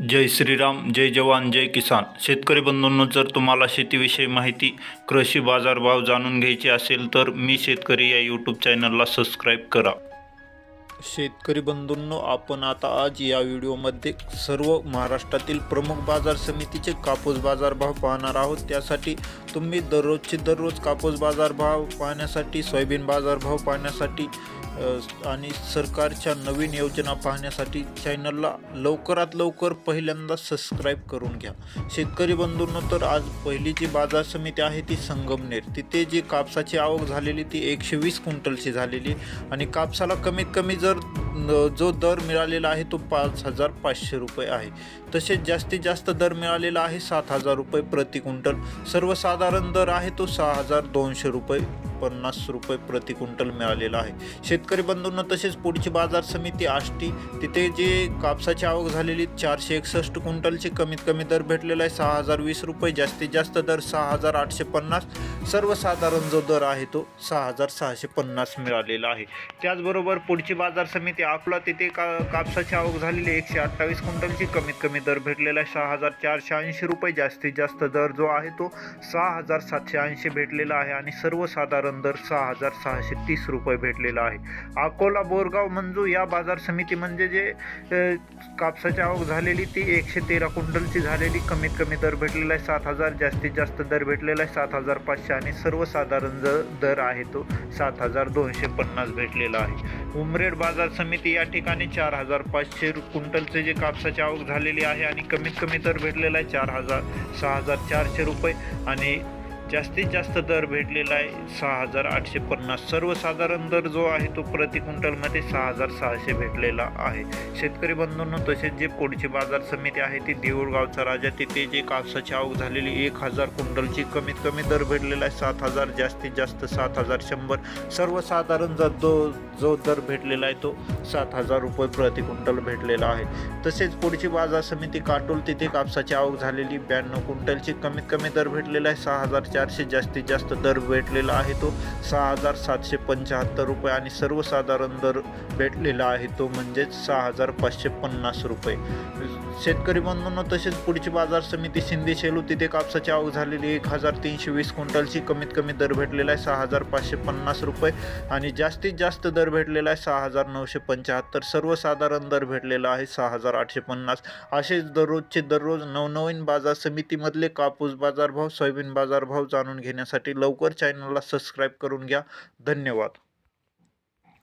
जय श्रीराम जय जवान जय किसान. शेतकरी बंधूंनो जर तुम्हाला शेतीविषयी माहिती कृषी बाजारभाव जाणून घ्यायची असेल तर मी शेतकरी या यूट्यूब चॅनलला सबस्क्राईब करा. शेतकरी बंधूंनो आपण आता आज या व्हिडिओमध्ये सर्व महाराष्ट्रातील प्रमुख बाजार समितीचे कापूस बाजारभाव पाहणार आहोत. त्यासाठी तुम्ही दररोजचे दररोज कापूस बाजारभाव पाहण्यासाठी सोयाबीन बाजारभाव पाहण्यासाठी आणि सरकारच्या नवीन योजना पाहण्यासाठी चॅनलला लवकरात लवकर पहिल्यांदा सबस्क्राईब करून घ्या. शेतकरी बंधूंनो तर आज पहिली जी बाजार समिती आहे ती संगमनेर. तिथे जी कापसाची आवक झालेली ती एकशे वीस क्विंटलची झालेली आणि कापसाला कमीत कमी जर जो दर मिळालेला आहे तो पाच हजार पाचशे रुपये आहे. तसेच जास्तीत जास्त दर मिळालेला आहे सात हजार रुपये प्रति क्विंटल. सर्वसाधारण दर आहे तो सहा हजार दोनशे रुपये पन्नास रुपये प्रति क्विंटल मिळालेला आहे. शेतकरी बंधूंना तसेच पुढची बाजार समिती आष्टी तिथे जे कापसाची आवक झालेली चारशे एकसष्ट क्विंटलची कमीत कमी दर भेटलेला आहे सहा हजार वीस रुपये जास्तीत जास्त दर सहा हजार आठशे पन्नास सर्वसाधारण जो दर आहे तो सहा हजार सहाशे पन्नास मिळालेला आहे. त्याचबरोबर पुढची बाजार समिती आपला तिथे का कापसाची आवक झालेली एकशे अठ्ठावीस क्विंटलची कमीत कमी दर भेटलेला आहे सहा हजार चारशे ऐंशी रुपये जास्तीत जास्त दर जो आहे तो सहा हजार सातशे ऐंशी भेटलेला आहे. आणि सर्वसाधारण दर सहा हजार सहाशे तीस रुपये भेटलेला आहे. अकोला बोरगाव मंजू या बाजार समिती म्हणजे जे कापसाची आवक झालेली ती एकशे तेरा क्विंटलची झालेली. कमीत कमी दर भेटलेला आहे सात हजार जास्तीत जास्त दर भेटलेला आहे सात हजार पाचशे आणि सर्वसाधारण ज दर आहे तो सात हजार दोनशे पन्नास भेटलेला आहे. उमरेड बाजार समिती या ठिकाणी चार हजार पाचशे क्विंटलचे जे कापसाची आवक झालेली आहे आणि कमीत कमी दर भेटलेला आहे चार हजार सहा हजार चारशे रुपये आणि जास्तीत जास्त दर भेटलेला आहे. सहा हजार आठशे पन्नास सर्वसाधारण दर जो आहे तो प्रति क्विंटलमध्ये सहा हजार सहाशे भेटलेला आहे. शेतकरी बंधूंनो तसेच जे पुढची बाजार समिती आहे ती देऊळगावचा राजा. तिथे जे कापसाची आवक झालेली एक हजार क्विंटलची कमीत कमी दर भेटलेला आहे. सात हजार जास्तीत जास्त सात हजार शंभर. सर्वसाधारण जर जो जो दर भेटलेला आहे तो सात हजार रुपये प्रति क्विंटल भेटलेला आहे. तसेच पुढची बाजार समिती काटोल तिथे कापसाची आवक झालेली ब्याण्णव क्विंटलची कमीत कमी दर भेटलेला आहे. सहा हजार चारशे जास्तीत जास्त दर भेटलेला आहे तो सहा हजार सातशे पंच्याहत्तर रुपये आणि सर्वसाधारण दर भेटलेला आहे तो म्हणजेच सहा हजार पाचशे पन्नास रुपये. शेतकरी बंधूंनो तसेच पुढची बाजार समिती शिंदे शेलू तिथे कापसाची आवक झालेली एक हजार तीनशे वीस क्विंटलची कमीत कमी दर भेटलेला आहे सहा हजार पाचशे पन्नास रुपये आणि जास्तीत जास्त दर भेटलेला आहे सहा हजार नऊशे पंच्याहत्तर. सर्वसाधारण दर भेटलेला आहे सहा हजार आठशे पन्नास. असेच दररोजचे दररोज नवनवीन बाजार समितीमधले कापूस बाजारभाव सोयाबीन बाजारभाव जाणून घेण्यासाठी लवकर चॅनलला सबस्क्राईब करून घ्या. धन्यवाद.